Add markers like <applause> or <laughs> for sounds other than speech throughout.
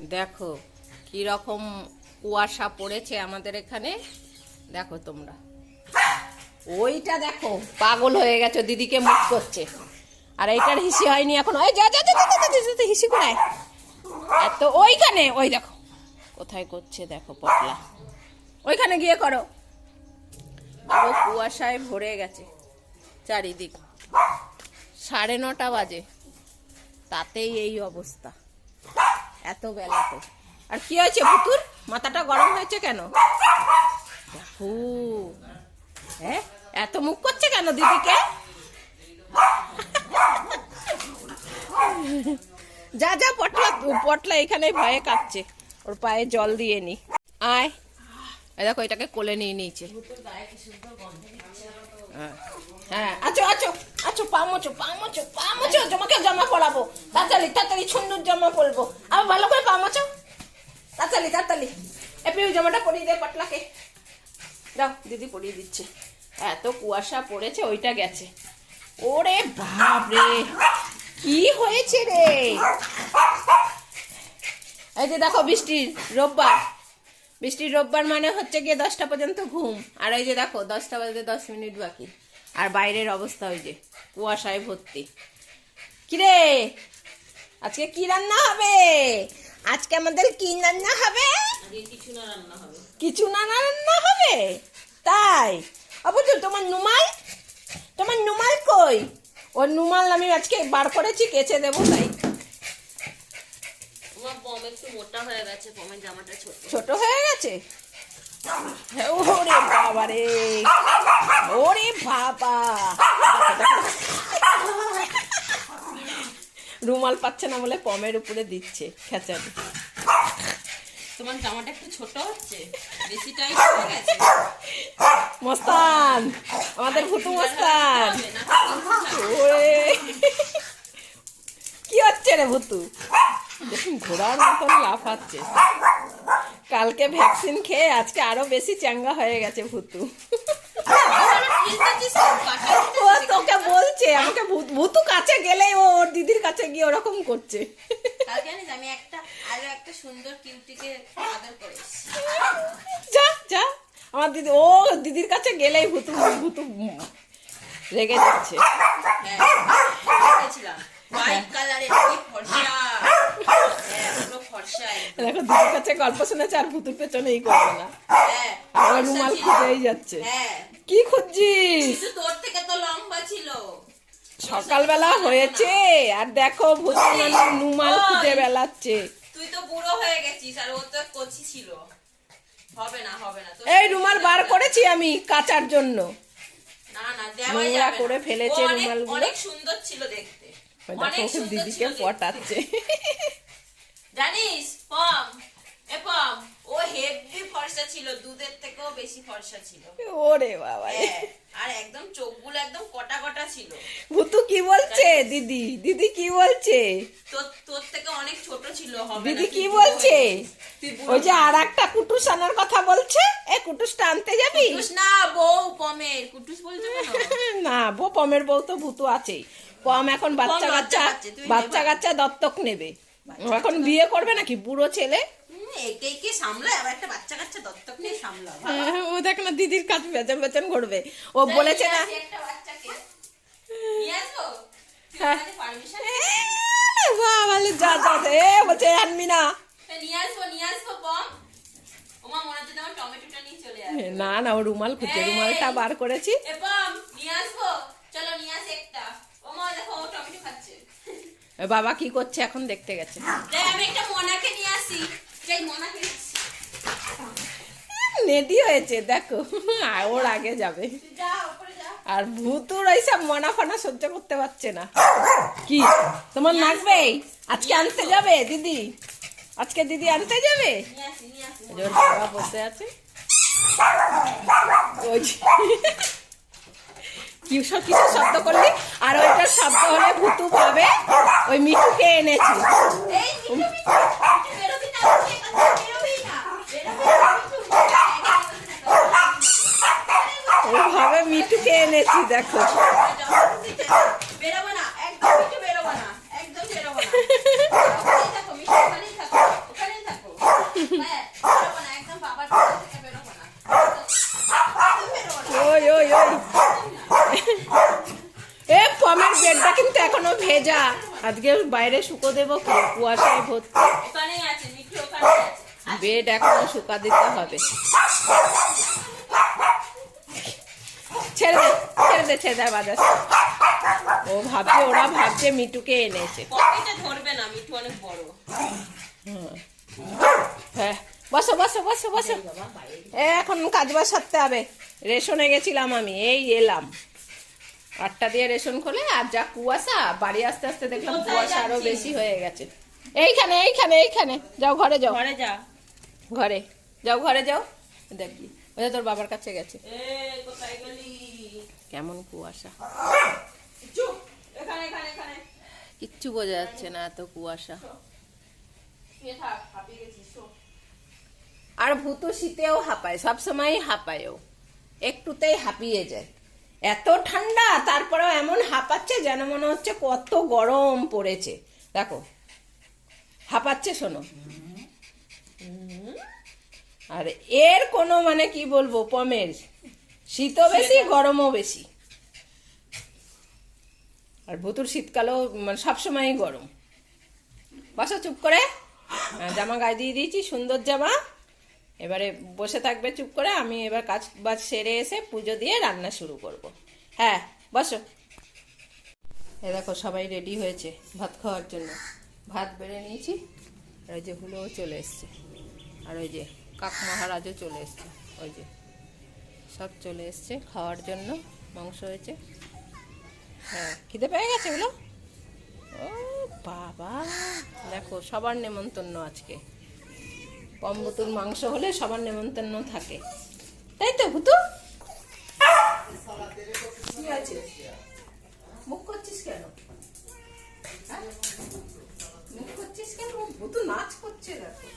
দেখো রকম কুয়াশা পড়েছে আমাদের এখানে। দেখো তোমরা। ওইটা দেখো, পাগল হয়ে গেছে, দিদিকে মুখ করছে। আর এইটার হিসি হয়নি এখন। ওই যা যা যা হিসি এত ওইখানে, ওই দেখো। কোথায় করছে দেখো পটলা। ওইখানে গিয়ে করো। পুরো কুয়াশায় ভরে গেছে চারিদিক। সাড়ে নটা বাজে। তাতেই এই অবস্থা। এত বেলাতে আর কি হয়েছে পুতুর মাথাটা গরম হয়েছে কেন? দেখো। হ্যাঁ এত মুখ করছে কেন দিদিকে? যা যা, পটলা পটলা এখানে ভয়ে কাঁপছে। ওর পায়ে জল দিয়ে নি। আয়। দেখো, এটাকে কোলে নিয়ে নিয়েছে। হ্যাঁ। আছো আছো আছো পামোচো পামোচো পামোচো তোমাকে জামা পরাবো তাড়াতাড়ি তাড়াতাড়ি সুন্দর জামা পরবো আবার ভালো করে পামোচো তাড়াতাড়ি তাড়াতাড়ি। এপি ওই জামাটা পরিয়ে দে পাটলাকে দাও দিদি পরিয়ে দিচ্ছে। এত কুয়াশা পড়েছে, ওইটা গেছে। ওরে বাপ রে কি হয়েছে রে? এই যে দেখো বৃষ্টির রোববার। বৃষ্টির রোববার মানে হচ্ছে গিয়ে দশটা পর্যন্ত ঘুম। আর এই যে দেখো দশটা বাজতে দশ মিনিট বাকি। আর বাইরের অবস্থা ওই যে কুয়াশায় ভর্তি। কিরে? আজকে কি রান্না হবে? আজকে আমাদের কি রান্না হবে? কিছু না রান্না হবে। তাই? অবশ্য তোমার নুমাল? তোমার নুমাল কই? ওর নুমাল আমি আজকে বার করেছি কেচে দেবো তাই তোমার পম একটু মোটা হয়ে গেছে পমের জামাটা ছোট। হয়ে গেছে? ওরে বাবা রে ওরে বাবা। রুমাল পাচ্ছে না বলে পমের উপরে দিচ্ছে খেচারি তোমার জামাটা একটু ছোট হচ্ছে বেশি টাইট হয়ে গেছে। মস্তান। আমাদের ভুতু মস্তান ওরে। কি হচ্ছে রে ভুতু দেখুন ঘোড়ার মতন লাফাচ্ছে কালকে ভ্যাকসিন খেয়ে আজকে আরও বেশি চাঙ্গা হয়ে গেছে ভুতু। ও তোকে বলছে আমাকে ভুতু কাছে গেলেই ও ওর দিদির কাছে গিয়ে ওরকম করছে। জানিস আমি একটা আরও একটা সুন্দর কিউটিকে আদর করেছি যা যা। আমার দিদি ও দিদির কাছে গেলেই ভুতু ভুতু রেগে যাচ্ছে। হ্যাঁ কালারের কি ফর্সা হ্যাঁ পুরো ফর্সা একদম। দেখো দিদির কাছে গল্প শুনেছে আর ভুতুর পেছনেই করবে না। হ্যাঁ ফর্সা রুমাল খুঁজেই যাচ্ছে। হ্যাঁ। কি খুঁজছিস? তোর থেকে তো লম্বা ছিল। সকালবেলা হয়েছে। আর দেখো ভুতু মানে নুমাল খুঁজে বেলাচ্ছে তুই তো বুড়ো হয়ে গেছিস আর ও তো কচি ছিল। হবে না হবে না এই রুমাল বার করেছি আমি কাচার জন্য। না না দেওয়া নোংরা করে ফেলেছে রুমালগুলো। অনেক সুন্দর ছিল দেখতে। অনেক সুন্দর দিদিকে পটাচ্ছে। জানিস পম। এ পম ও হেভি ফর্সা ছিল দুধের থেকেও বেশি ফর্সা ছিল। ওরে বাবা। হ্যাঁ, আর একদম চোখগুলো একদম কটা কটা ছিল। ভুতু কি বলছে? দিদি দিদি কি বলছে? তোর তোর থেকে অনেক ছোট ছিল হবে দিদি কি বলছে? ওই যে আর একটা কুটুস আনার কথা বলছে? এ কুটুসটা আনতে যাবি? কুটুস না বউ পমের। কুটুস বলছো <laughs> না বো পমের বউ তো ভুতু আছেই। পম এখন বাচ্চা কাচ্চা বাচ্চা কাচ্চা দত্তক নেবে। এখন বিয়ে করবে নাকি বুড়ো ছেলে একে একে সামলায় আবার একটা বাচ্চা কাচ্চা দত্তক নিয়ে সামলা হ্যাঁ, ও দেখ না দিদির কাছে বেচন বেচন করবে ও বলেছে না? তুই হ্যাঁ। যা এ বলছে আনবি না। না না ও রুমাল এই। রুমালটা বার করেছি? চলো, নিয়ে আসি একটা। ওমা, দেখো, টমেটো খাচ্ছে। বাবা কি করছে এখন দেখতে গেছে। যাই, আমি একটা মোনাকে নিয়ে আসি। যাই, মোনাকে নেডি হয়েছে দেখো। ওর আগে যাবে। আর ভূতুর এইসব মনা ফানা সহ্য করতে পারছে না। কি? তোমার লাগবে? আজকে আনতে যাবে দিদি? আজকে দিদি আনতে যাবে? ওর বাবা বসে আছে। ওই যে- কি সব কিছু শব্দ করলি আর ওইটা শব্দ হলে ভুতু পাবে ওই মিঠুকে এনেছি। ওইভাবে মিঠুকে এনেছি দেখো মিঠু বেরোবো না একদম বেরোবো না ওখানেই থাকো মিঠু ওখানেই থাকো ওখানেই ভেজা আজকে বাইরে শুকো দেবো কি? কুয়াশায় ভর্তি। বেড এখনও শুকা দিতে হবে। ছেড়ে দে ছেড়ে দে ছেড়ে দে বাজার ও ভাবছে ওরা ভাবছে মিটুকে এনেছে। ধরবে না মিঠু অনেক বড়। হ্যাঁ বসো বসো বসো বসো। এখন কাজ বাজ সারতে হবে। রেশনে গেছিলাম আমি এই এলাম। আটটা দিয়ে রেশন খোলে আর যা কুয়াশা বাড়ি আসতে আসতে দেখলাম কুয়াশা আরও বেশি হয়ে গেছে। এইখানে এইখানে এইখানে। যাও ঘরে যাও। ঘরে যা। ঘরে। যাও ঘরে যাও। দেখবি। ওই তোর বাবার কাছে গেছে। কেমন কুয়াশা। কিচ্ছু বোঝা যাচ্ছে না এত কুয়াশা। আর ভূত শীতেও হাঁপায় সবসময় হাঁপায় ও একটুতেই হাঁপিয়ে যায়। এত ঠান্ডা তারপরেও এমন হাঁপাচ্ছে যেন মনে হচ্ছে কত গরম পড়েছে। দেখো হাঁপাচ্ছে শোনো। আর এর কোনো মানে কি বলব পমের। শীতও বেশি গরমও বেশি। আর ভুতুর শীতকালেও মানে সবসময়ই গরম। বসো চুপ করে। জামা গায়ে দিয়ে দিয়েছি সুন্দর জামা। এবারে বসে থাকবে চুপ করে, আমি এবার কাজ বাজ সেরে এসে পুজো দিয়ে রান্না শুরু করব। হ্যাঁ বসো। এ দেখো, সবাই রেডি হয়েছে ভাত খাওয়ার জন্য। ভাত বেড়ে নিয়েছি, আর ওই যে হুলোও চলে এসছে। আর ওই যে কাক মহারাজও চলে এসছে। ওই যে সব চলে এসছে খাওয়ার জন্য, মাংস হয়েছে। হ্যাঁ খিদে পেয়ে গেছে এগুলো ও বাবা, দেখো সবার নেমন্তন্ন আজকে। কম্বতুর মাংস হলে সবার নেমন্তন্ন থাকে। তাই তো, ভুতু? মুখ করছিস কেন? হ্যাঁ? মুখ করছিস কেন? ভুতু নাচ করছে দেখো।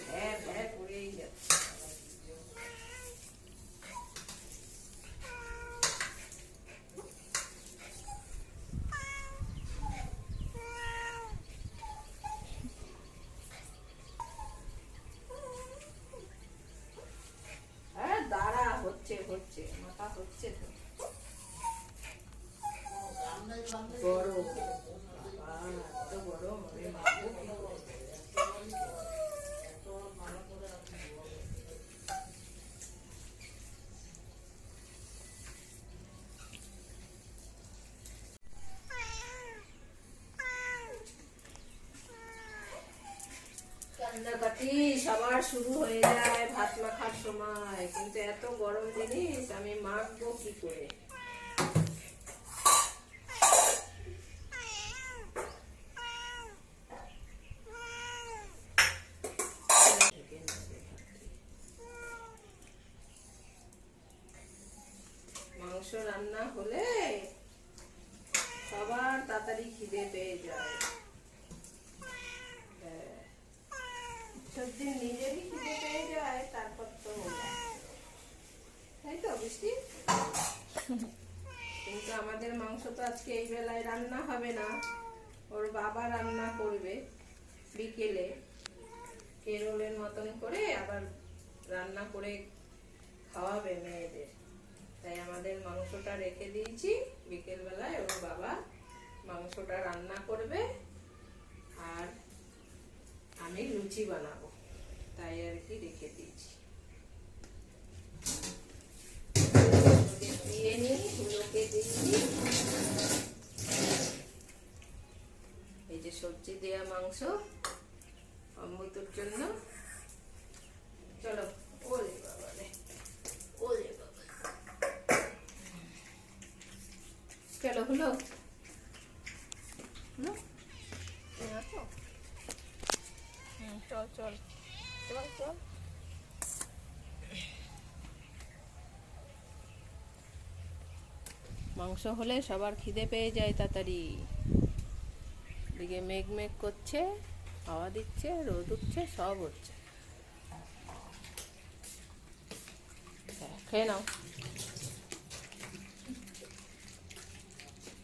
ভ্যা ভ্যা করেই যাচ্ছে আরে দাঁড়া হচ্ছে হচ্ছে মাথা হচ্ছে তো গরম বাবা, এত গরম আমি মাখবো কি করে? কান্নাকাটি সবার শুরু হয়ে যায়, ভাত মাখার সময়। কিন্তু এত গরম জিনিস, আমি মাখবো কি করে মাংস রান্না হলে সবার তাড়াতাড়ি খিদে পেয়ে যায় হ্যাঁ। সবদিন নিজেরই খিদে পেয়ে যায় তারপর তো তাই তো বৃষ্টি কিন্তু আমাদের মাংস তো আজকে এই বেলায় রান্না হবে না। ওর বাবা রান্না করবে বিকেলে। কেরলের মতন করে আবার রান্না করে খাওয়াবে মেয়েদের। তাই আমাদের মাংসটা রেখে দিয়েছি। বিকেল বেলায় ওর বাবা মাংসটা রান্না করবে আর আমি লুচি বানাবো। তাই আর কি রেখে দিয়েছি। দিয়ে নিই হুলোকে দিচ্ছি এই যে সবজি দেয়া মাংস, অমৃতর জন্য। চলো, ওরে বাবা রে ওরে বাবা চলো, হলো। চল চল। চল চল। মাংস হলে সবার খিদে পেয়ে যায় তাড়াতাড়ি। দিকে মেঘ মেঘ করছে হাওয়া দিচ্ছে রোদ উঠছে সব হচ্ছে। হ্যাঁ, খেয়ে নাও।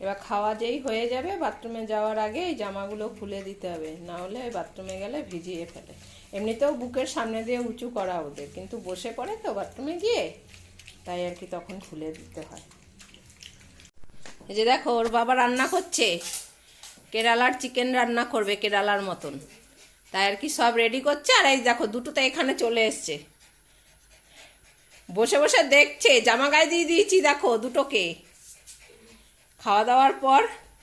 এবার খাওয়া যেই হয়ে যাবে বাথরুমে যাওয়ার আগে এই জামাগুলো খুলে দিতে হবে না হলে বাথরুমে গেলে ভিজিয়ে ফেলে। এমনিতেও বুকের সামনে দিয়ে উঁচু করা ওদের কিন্তু বসে পড়ে তো বাথরুমে গিয়ে তাই আর কি তখন খুলে দিতে হয়। এই যে দেখো, ওর বাবা রান্না করছে। কেরালার চিকেন রান্না করবে কেরালার মতন। তাই আর কি সব রেডি করছে, আর এই দেখো দুটো তো এখানে চলে এসছে। বসে বসে দেখছে জামা গায়ে দিয়ে দিয়েছি দেখো দুটোকে। খাওয়া দাওয়ার পর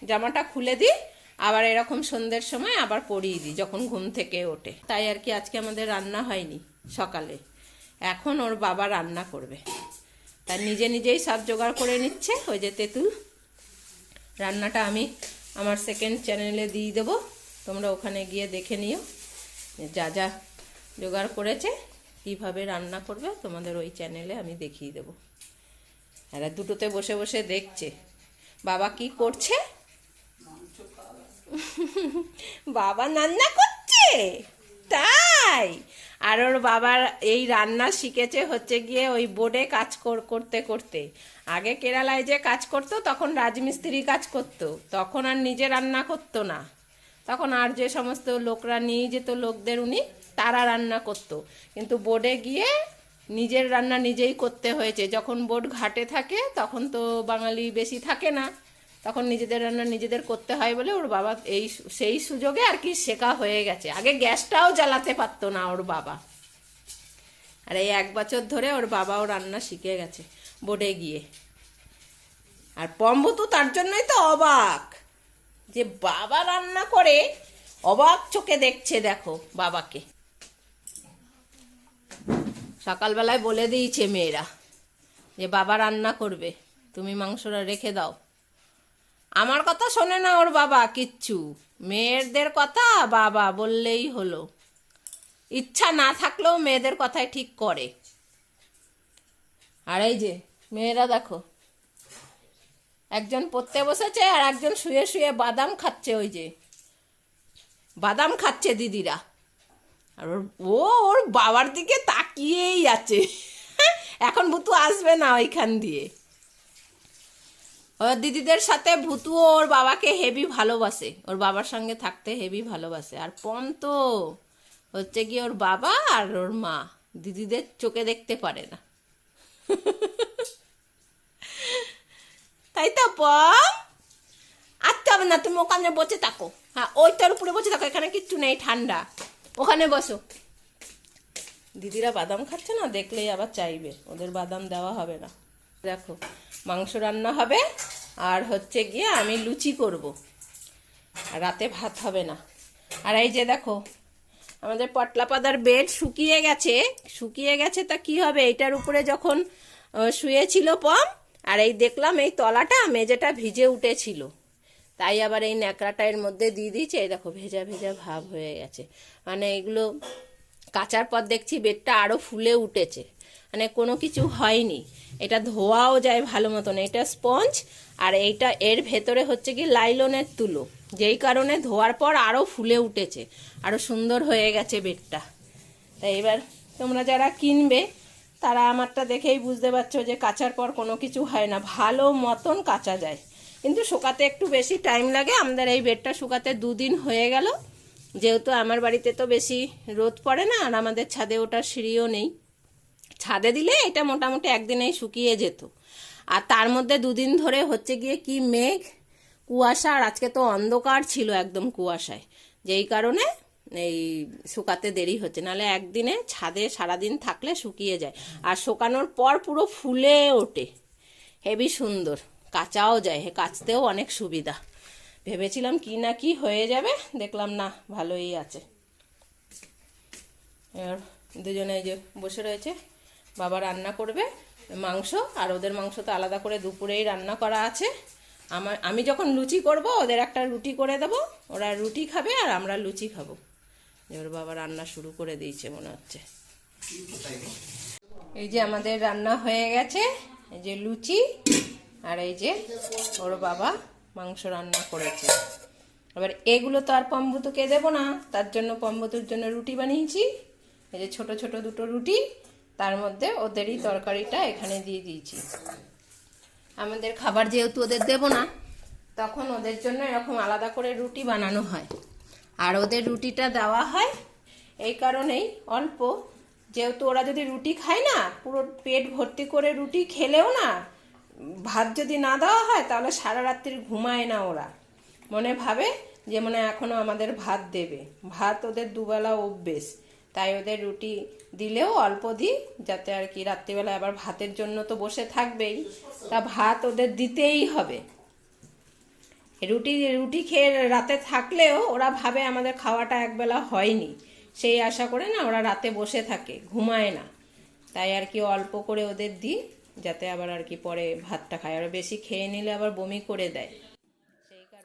জামাটা খুলে দিই, আবার এরকম সন্ধ্যের সময় আবার পরিয়ে দিই, যখন ঘুম থেকে ওঠে। তাই আর কি আজকে আমাদের রান্না হয়নি সকালে। এখন ওর বাবা রান্না করবে। তার নিজে নিজেই সব জোগাড় করে নিচ্ছে, ওই যে তেঁতুল। রান্নাটা আমি আমার সেকেন্ড চ্যানেলে দিয়ে দেবো। তোমরা ওখানে গিয়ে দেখে নিও যা যা জোগাড় করেছে কীভাবে রান্না করবে তোমাদের ওই চ্যানেলে আমি দেখিয়ে দেবো। এরা দুটোতে বসে বসে দেখছে। বাবা কি করছে? বাবা রান্না করছে? আর ওর বাবার এই রান্না শিখেছে হচ্ছে গিয়ে ওই বোর্ডে কাজ করতে করতে। আগে কেরালায় যে কাজ করতো, তখন রাজমিস্ত্রি কাজ করতো। তখন আর নিজে রান্না করতো না। তখন আর যে সমস্ত লোকরা নিয়ে যেত লোকদের, উনি তারা রান্না করতো। কিন্তু বোর্ডে গিয়ে নিজের রান্না নিজেই করতে হয়েছে। যখন বোর্ড ঘাটে থাকে, তখন তো বাঙালি বেশি থাকে না। তখন নিজেদের রান্না নিজেদের করতে হয় বলে ওর বাবা এই সেই সুযোগে আর কি শেখা হয়ে গেছে। আগে গ্যাসটাও জ্বালাতে পারতো না ওর বাবা। আর এই এক বছর ধরে ওর বাবাও রান্না শিখে গেছে বোর্ডে গিয়ে। আর পম্বু তো তার জন্যই তো অবাক যে বাবা রান্না করে অবাক চোখে দেখছে দেখো বাবাকে। সকালবেলায় বলে দিয়েছে মেয়েরা যে বাবা রান্না করবে, তুমি মাংসটা রেখে দাও। আমার কথা শোনে না ওর বাবা, কিচ্ছু। মেয়েদের কথা বাবা বললেই হলো। ইচ্ছা না থাকলেও মেয়েদের কথাই ঠিক করে। আর এই যে, মেয়েরা দেখো, একজন পড়তে বসেছে আর একজন শুয়ে শুয়ে বাদাম খাচ্ছে ওই যে। বাদাম খাচ্ছে দিদিরা। আর ওর, ও ওর বাবার দিকে তাকিয়েই আছে। <laughs> এখন বুতু আসবে না ওইখান দিয়ে। দিদিদের সাথে ভুতু ওর বাবাকে হেভি ভালোবাসে। ওর বাবার সঙ্গে থাকতে হেভি ভালোবাসে। আর পম তো হচ্ছে কি ওর বাবা আর ওর মা। দিদিদের চোখে দেখতে পারে না। তাই তো পম আসতে হবে না, তুমি ওখানে বসে থাকো। হ্যাঁ ওইটার উপরে বসে থাকো, এখানে কিচ্ছু নেই, ঠান্ডা। ওখানে বসো। দিদিরা বাদাম খাচ্ছে না, দেখলেই আবার চাইবে। ওদের বাদাম দেওয়া হবে না। দেখো, মাংস রান্না হবে, আর হচ্ছে গিয়ে আমি লুচি করব। রাতে ভাত হবে না। আর এই যে দেখো, আমাদের পটলা পাতার বেড শুকিয়ে গেছে। শুকিয়ে গেছে, তা কি হবে? এটার উপরে যখন শুয়েছিল পম, আর এই দেখলাম এই তলাটা মেঝেটা ভিজে উঠেছিল। তাই আবার এই ন্যাকড়াটা মধ্যে দিয়ে দিয়েছে। এই দেখো, ভেজা ভেজা ভাব হয়ে গেছে। মানে এগুলো কাচার পর দেখছি, বেডটা আরও ফুলে উঠেছে। মানে কোনো কিছু হয়নি। এটা ধোয়াও যায় ভালো মতন। এটা স্পঞ্জ আর এইটা এর ভেতরে হচ্ছে কি লাইলনের তুলো। যেই কারণে ধোয়ার পর আরও ফুলে উঠেছে। আরও সুন্দর হয়ে গেছে বেডটা। তাই এবার তোমরা যারা কিনবে, তারা আমারটা দেখেই বুঝতে পারছ যে কাচার পর কোনো কিছু হয় না। ভালো মতন কাচা যায়। কিন্তু শুকাতে একটু বেশি টাইম লাগে। আমাদের এই বেডটা শুকাতে দুদিন হয়ে গেল। যেহেতু আমার বাড়িতে তো বেশি রোদ পড়ে না, আর আমাদের ছাদে ওটার সিঁড়িও নেই। ছাদে দিলে এটা মোটামুটি একদিনেই শুকিয়ে যেত। আর তার মধ্যে দুদিন ধরে হচ্ছে গিয়ে কি মেঘ, কুয়াশা, আর আজকে তো অন্ধকার ছিল একদম কুয়াশায়। যেই কারণে এই শুকাতে দেরি হচ্ছে, নাহলে একদিনে ছাদে সারাদিন থাকলে শুকিয়ে যায়। আর শুকানোর পর পুরো ফুলে ওঠে। হেভি সুন্দর, কাচাও যায়, হে কাচতেও অনেক সুবিধা। ভেবেছিলাম কি না কি হয়ে যাবে, দেখলাম না, ভালোই আছে। এবার দুজনে যে বসে রয়েছে। বাবা রান্না করবে মাংস, আর ওদের মাংস তো আলাদা করে দুপুরেই রান্না করা আছে। আমার, আমি যখন লুচি করব, ওদের একটা রুটি করে দেব। ওরা রুটি খাবে আর আমরা লুচি খাব। এবার বাবা রান্না শুরু করে দিয়েছে মনে হচ্ছে। এই যে আমাদের রান্না হয়ে গেছে। এই যে লুচি, আর এই যে ওর বাবা মাংস রান্না করেছে। এবার এগুলো তো আর পম্বুতুকে দেবো না, তার জন্য পম্বুতুর জন্য রুটি বানিয়েছি। এই যে ছোট ছোট দুটো রুটি তার মধ্যে ওদেরই তরকারিটা এখানে দিয়ে দিয়েছি। আমাদের খাবার যেহেতু ওদের দেবো না, তখন ওদের জন্য এরকম আলাদা করে রুটি বানানো হয়। আর ওদের রুটিটা দেওয়া হয় এই কারণেই অল্প। যেহেতু ওরা যদি রুটি খায় না, পুরো পেট ভর্তি করে রুটি খেলেও না, ভাত যদি না দেওয়া হয়, তাহলে সারা রাত্রি ঘুমায় না ওরা। মনে ভাবে যে মনে হয় এখনও আমাদের ভাত দেবে। ভাত ওদের দুবেলা অভ্যেস। তাই ওদের রুটি দিলেও অল্প দিই, যাতে আর কি রাত্রিবেলা আবার ভাতের জন্য তো বসে থাকবেই। তা ভাত ওদের দিতেই হবে। রুটি রুটি খেয়ে রাতে থাকলেও ওরা ভাবে আমাদের খাওয়াটা একবেলা হয়নি। সেই আশা করে না ওরা রাতে বসে থাকে, ঘুমায় না। তাই আর কি অল্প করে ওদের দিই, যাতে আবার আর কি পরে ভাতটা খায়। আর বেশি খেয়ে নিলে আবার বমি করে দেয়।